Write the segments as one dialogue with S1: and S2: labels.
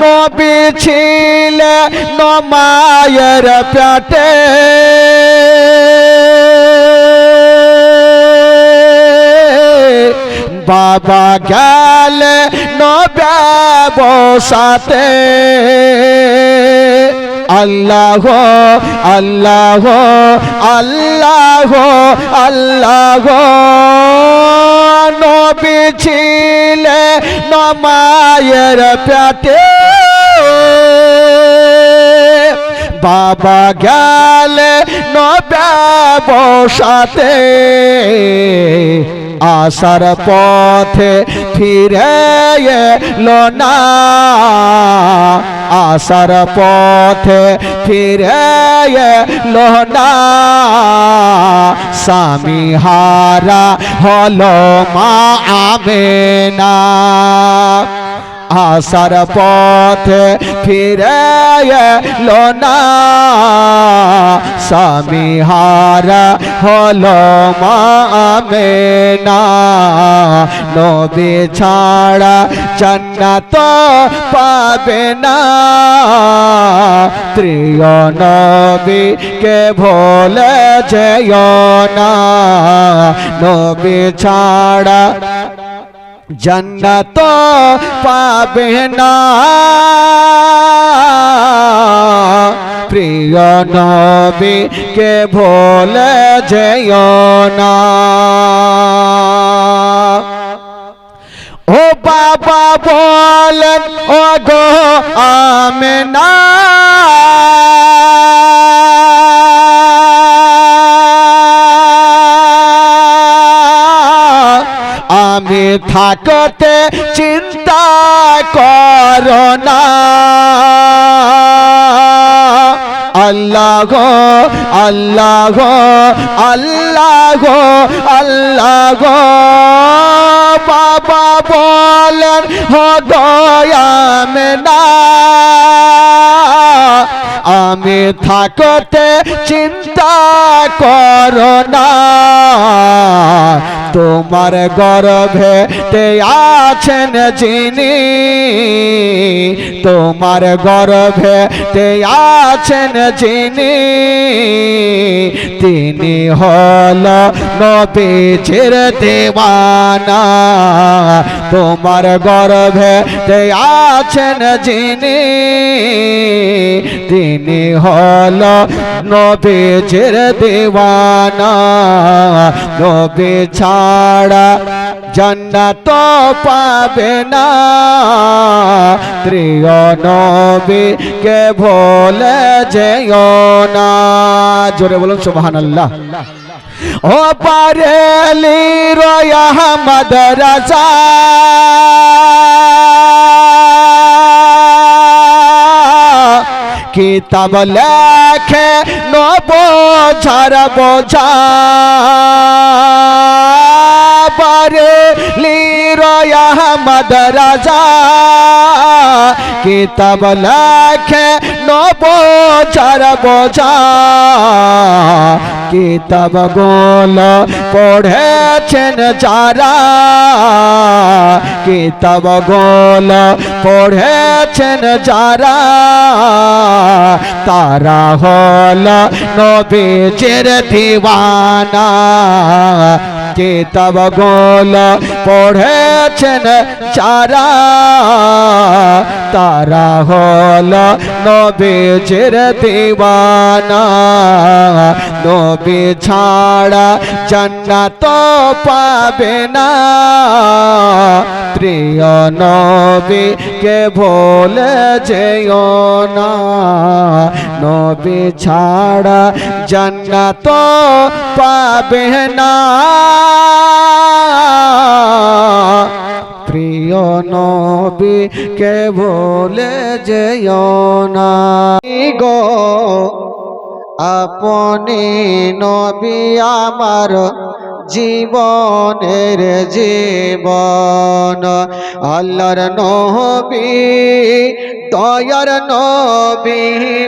S1: নবী ছিলে নমায়ের প্যাটে। বাবা গেলে নবে বসাতে। আল্লাহ আল্লাহ আল্লাহ আল্লাহ। নবী ছিলে নমায়ের পেটে বাবা গেলে নবে বসাতে আসার পথে ফিরে এলো না আসার পথে ফিরে এলো না স্বামী হারা হলো মা আমেনা আসার পথে ফিরে এলো না স্বামী হারা হলো মামেনা নবী ছাড়া জান্নাত পাবে না প্রিয় নবী কে ভোলে যেও না নবী ছাড়া জন্নত পাবে না প্রিয় নবী কে ভোলে যেও না ও বাবা বলেন ও গো আমেনা আমি থাকতে চিন্তা কর না। আল্লাহ আল্লাহ আল্লাহ আল্লাহ। বাবা বলেন হো দয়ামেনা। আমি থাকতে চিন্তা কর না। তোমার গর্ভে তে আছেন যিনি, তোমার গর্ভে তে আছেন যিনি, তিনি হল নবীজির দেওয়ানা। তোমার গর্ভে তে আছেন যিনি, তিনি হল নবীজির দেওয়ানা। নবী ছাড়া জান্নাত পাবে না। প্রিয় নবী কে ভোলে যেও না। জোরে বলুন, সুবহানাল্লাহ। ও পারেলি রয়া মাদ্রাসা কিতাব লেখে নব ঝার বোঝা। বারে লিরয়া মাদ্রাসা কিতাব লেখে নব ঝার বোঝা। কিতাব গোল পড়েছেন যারা। কিতাব গোল পড়েছেন যারা। তারা হল নবীজের দিওয়ানা। কিতাব গোল পড়েছেন যারা, তারা হল নবীজের দিওয়ানা। নবী ছাড়া জান্নাত পাবে না। প্রিয় নবী কে ভোলে যেও না। নবী ছাড়া জান্নাত পাবে না। প্রিয় নবী, কে ভোলে যেও গো, আপনি নবী আমার জীবনের জীবন। আল্লাহর নবী, দয়ার নবী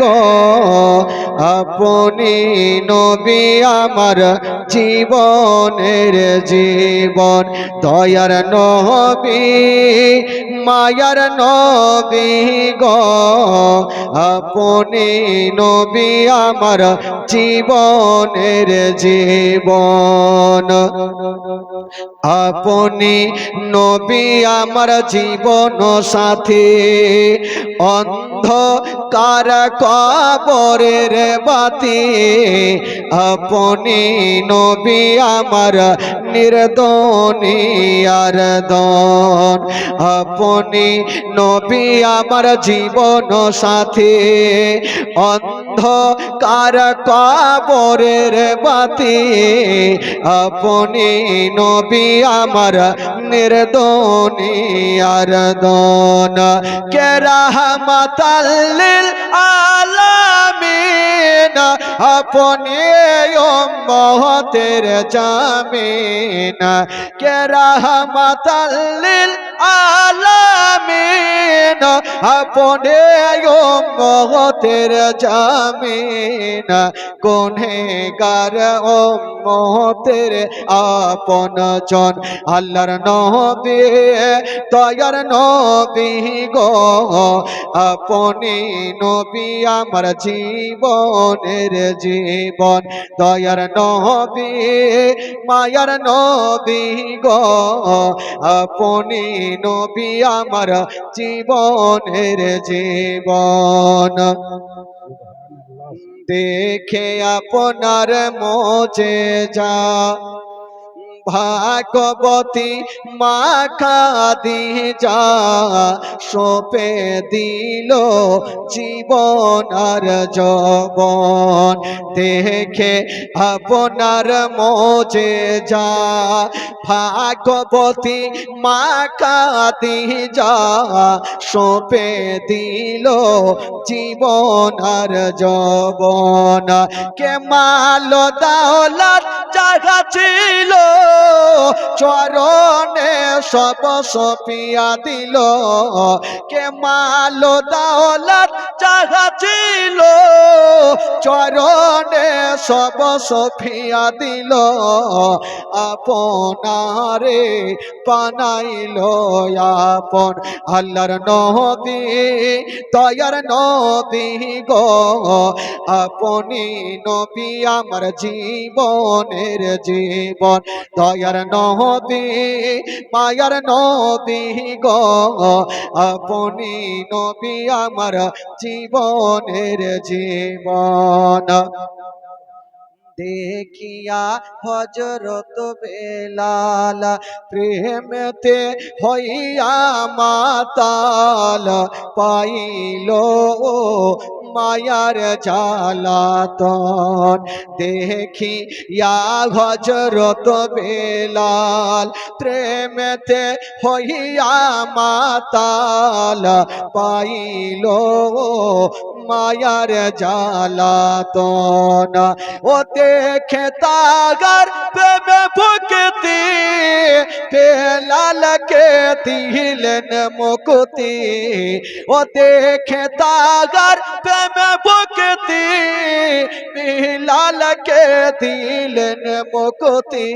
S1: গো আপনি নবী আমার জীবনের জীবন, দয়ার নবী, মায়ার নবী গ। আপনি নবী আমার জীবনের জীবন। আপনি নবী আমার জীবন সাথী অন্ধ কার কবরের বাতি, আপনি নবী আমার নির্দনী আর দন। আপনি নবী আমার জীবন সাথী অন্ধ কার কবরের বাতি। আপনি নবী আমার নির্দনী আর দন। কেরাহমাতাল্লিল আলামিন আপনি মহতের জামিন। কেরাহমাতাল্লিল আলামিন? আপনি মহতের জামিন। কোনে গার ও মহতের আপন জন। আল্লাহর নবী তয়ার নবী গো। আপনি নবী আমার জীবনের জীবন, দয়ার নবী, মায়ার নবী গো। আপনি নবী আমার জীবনের জীবন। দেখে আপনার মোচে যা। ভাগবতী মাখা যা সোপে দিল জীবন আর জবন দেখে আপনার মোজে যা। ভাগবতী মা কাদি যা, সোপে দিল জীবন আর জবন কে মালো দাওলাত জায়গা ছিল, চরণে সব সপিয়া দিল। কে মালো দাওলাত জায়গা ছিল, চরণে সব সফিয়া দিল। আপনারে পানাইল আপন। আল্লাহর নবী তয়ার নবী গো। আপনি নবী আমার জীবনের জীবন। দয়ার নবী, মায়ার নবী গো। আপনি নবী আমার জীবনের জীবন। দেখিয়া হজরত বেলাল প্রেমতে হইয়া মাতাল পাইল মায়ার জালাতন দেখি ইয়া হজরত বেলাল, প্রেমতে হইয়া মাতাল পাইল মায়ার জালাতন ও দেখে তাগার প্রেমে ভুকতি বেলালকে দিলেন মুকুতি। ও দেখে তাগার প্রেমে ভুকতি বিলালকে দিলেন মুকুতি।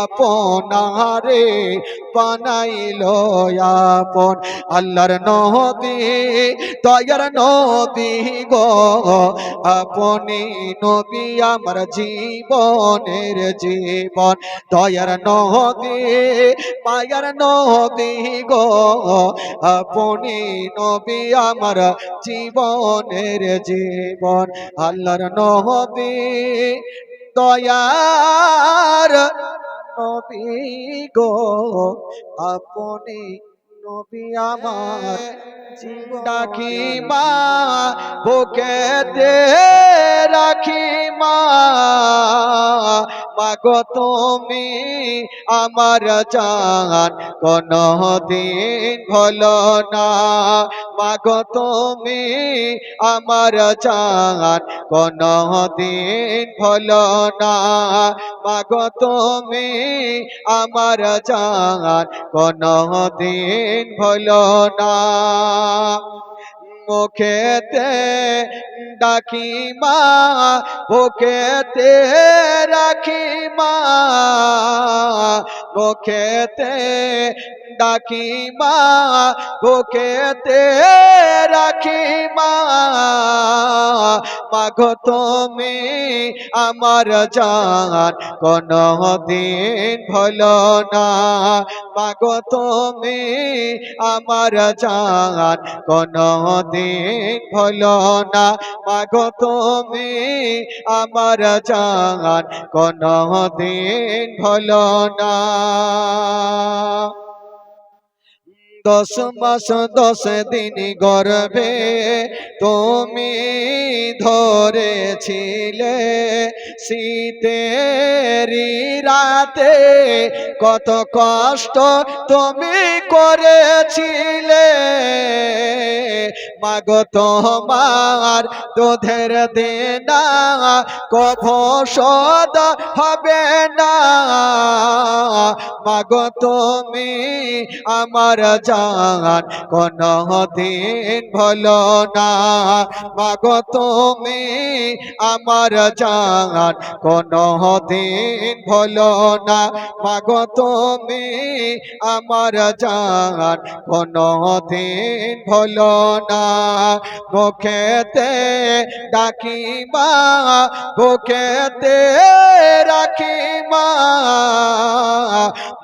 S1: আপনারে বানাইল আপন আল্লাহর নবী, দয়ার নবী গো। আপনি নবী আমার জীবনের জীবন। দয়ার নহদি মায়ার নহদি গো। আপনি নবী আমার জীবনের জীবন, আল্লাহর নবী দয়ার নবী গো, আপনি নবী আমার ডাকি মা বুকেতে রাখি মা মাগো তুমি আমার জান কোন দিন হলো না। মাগো তুমি আমার জান কোন দিন হলো না। মাগো তুমি আমার জান কোন দিন হলো না। মুখেতে ডাকিমা বুকেতে রাখিমা মুখেতে ডাকি মা বুকেতে রাখি মা মাগো তুমি আমার জান কোন দিন ভলো না। মাগো তুমি আমার জান কোন দিন ভলো না। মাগো তুমি আমার জান কোন দিন ভলো না। দশ মাস দশ দিন গর্বে তুমি ধরেছিলে। শীতেরি রাতে কত কষ্ট তুমি করেছিলে। মাগো তোমার দুধের দেনা কভ সদ হবে না। মাগো তুমি আমার জান কোন দিন ভলো না। মাগো তুমি আমার জান কোন দিন ভলো না। মাগো তুমি আমার জান কোন দিন ভলো না। মুখেতে ডাকি মা বুকেতে রাখি মা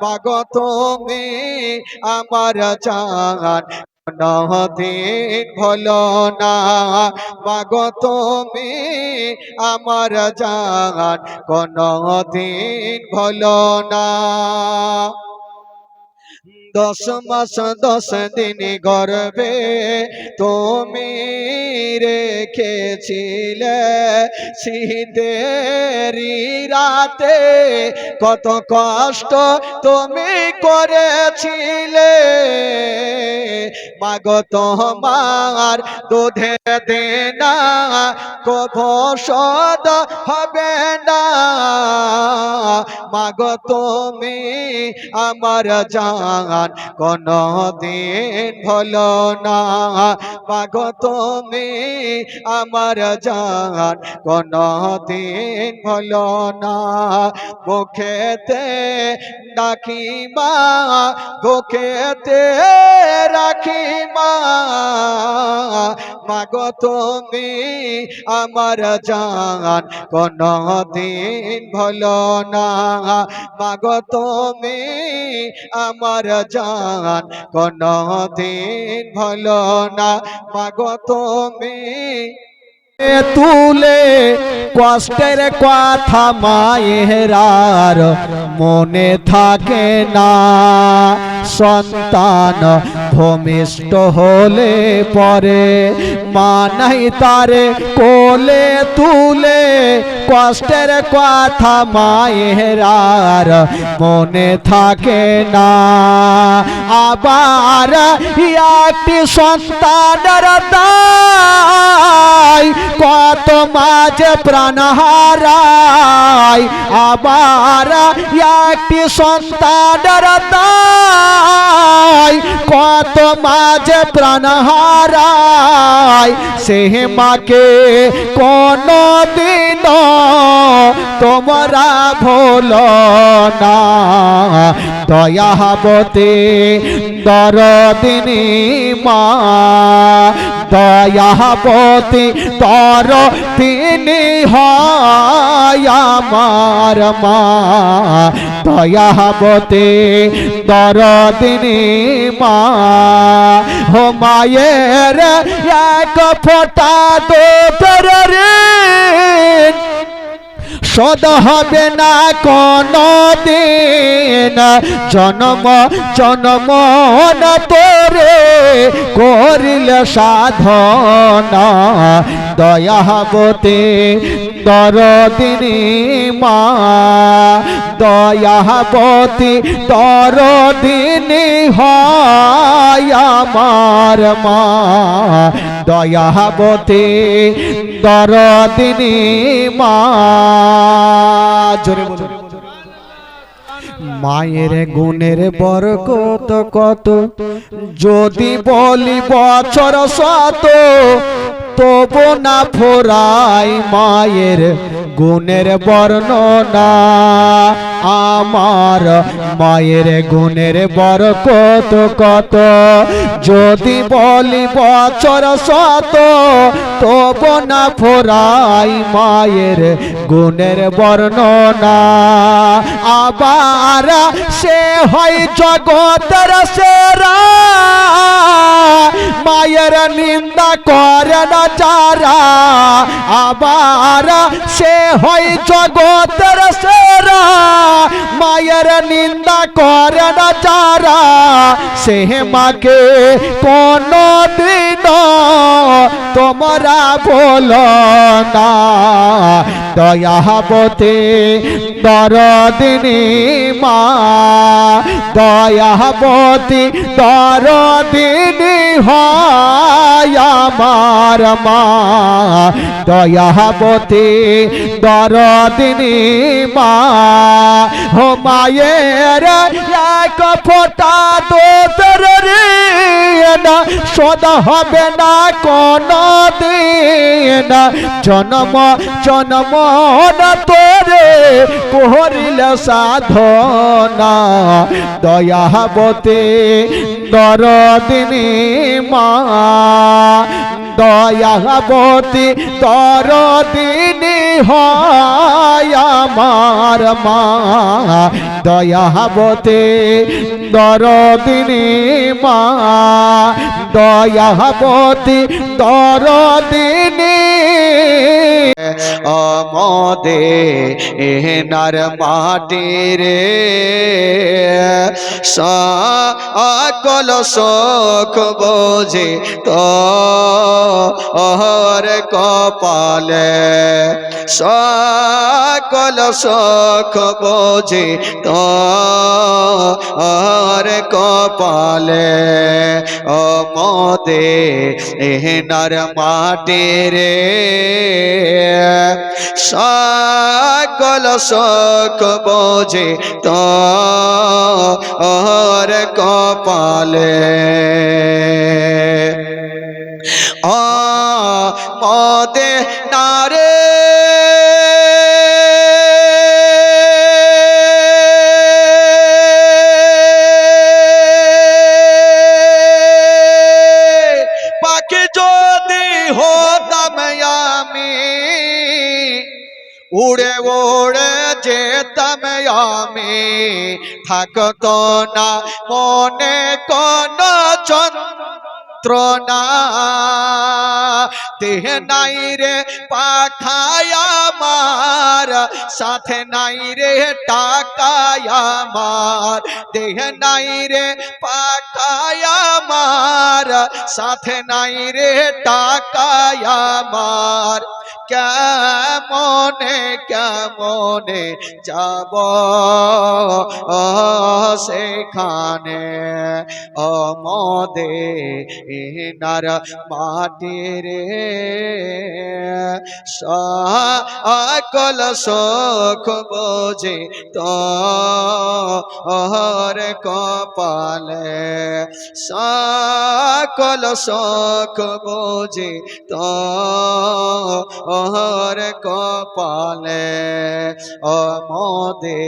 S1: মাগো তুমি আমার জান দিন ভলো না। মাগো তুমি আমার জান দিন ভলো না। দশ মাস দশ দিন গর্বে তুমি রেখেছিলে। শীতেরি রাতে কত কষ্ট তুমি করেছিলে। মাগো তোমার দুধে দেনা কভ সদ হবে না। মাগো তুমি আমার জান কোন দিন ভলো না। মাগো তুমি আমার জান কোন দিন ভলো না। মুখেতে ডাকি মা, বুকেতে রাখি মা মাগো তুমি আমার জান কোন দিন ভলো না। মাগো তুমি আমার জান কোন দিন ভলো না। মাগো তুমি
S2: তুলে কষ্টের কথা মায়েরার মনে থাকে না। সন্তান ভূমিষ্ঠ হলে পরে মানাই তারে কোলে তুলে কষ্টের কথা মায়েরার মনে থাকে না। আবার একটি সন্তানের দায় কত মাঝে প্রাণ হারায়। আবার একটি সন্তানের দায় কত মাঝে প্রাণ হারায়। সে মাকে কোনো দিন তোমরা ভোল না। দয়াবতে দরদিনী মা, দয়াবতী তর তিনি হয় আমার মা। দয়াবতী দরদিনী মা হো মায়ের এক ফোটা দো ঋণ। শোধ হবে না কোনো দিন জন্ম জন্ম তোরে করিল সাধনা। দয়াবতে দরদিনী মা, দয়াবতী দরদিনী হয় আমার মা দয়াবতী দরদিনী মা। জোরে বলুন। মায়ের গুণের বরকত কত, যদি বলি বছর শত তবু না ফোরাই মায়ের গুণের বর্ণনা। আমার মায়ের গুণের বরকত কত? যদি বলি বছর শত, তবু না ফোরাই মায়ের গুণের বর্ণনা। আবার সে হয় জগতের সেরা। মায়ের নিন্দা করে না যারা আবার, সে হয় জগতের সেরা। মায়ের নিন্দা করে না যারা, সে মাকে কোনো দিন তোমরা বলো না। দয়াবতে দরদিনী মা, দয়াবতী দরদিনী হয়। আমার মা দয়াবতী দরদিনী মা। হো মায়ের এক ফোটা দোতর রে না সদা হবে না কোন দিন জন্ম জন্ম তোরে করিল সাধনা। দয়াবতে দরদিনী মা, দয়াবতী দরদিনী হয়। আমার মা দয়াবতে দরদিনী মা দয়াবতী দরদিনী
S1: আমদে এনার মাটি রে। সকল শোক বোঝে তো অহর কপালে। সকল শোক বোঝে তো অহর কপালে। অমদে এনার মাটি রে। সকল শোক বোঝে তো ওর কপালে পদে মদে যেতাম আমি থাকতো না মনে কোন যন্ত্রণা দেহ নাই রে পাখায় আমার, সাথে নাই রে টাকায় আমার। দেহ নাই রে পাখায় আমার, সাথে নাই রে টাকায় আমার। কেমনে কেমনে যাব সেখানে? অমদে ইনার মাটি রে। সকল শোক বোঝে তো অহর কপালে। সকল শোক বোঝে তো অহর কপালে অমদে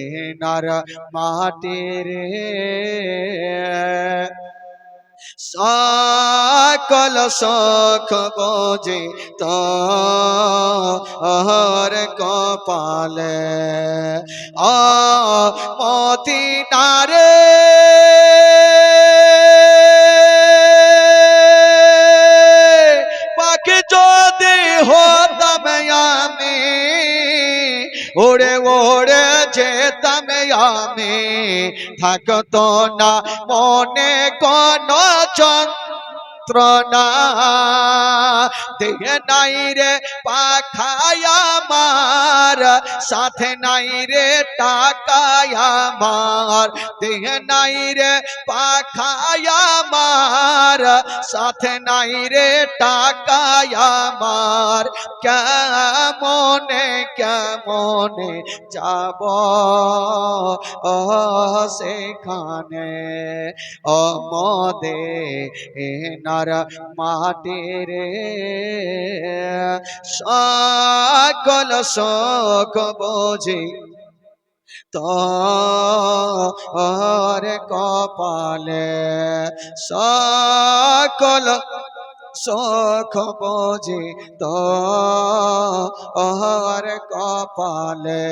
S1: ইনার মাটি রে। সকল শোক বোঝে তো অহর কপালে। মতি নারে পাখি যদি হতাম আমি ওড়ে ওড়ে যেতাম আমি। থাকতো না। মনে কোন যন্ত্রণা যন্ত্রণা। দেহ নাই রে পাখায় আমার, সাথে নাই রে টাকায় আমার। দেহ নাই রে পাখায় আমার, সাথে নাই রে টাকায় আমার। কেমনে কেমনে যাব সেখানে? অমদে এনার মাটিরে সকল শোক বোঝে। তোর কপালে সকল শোক বোঝে। তোর কপালে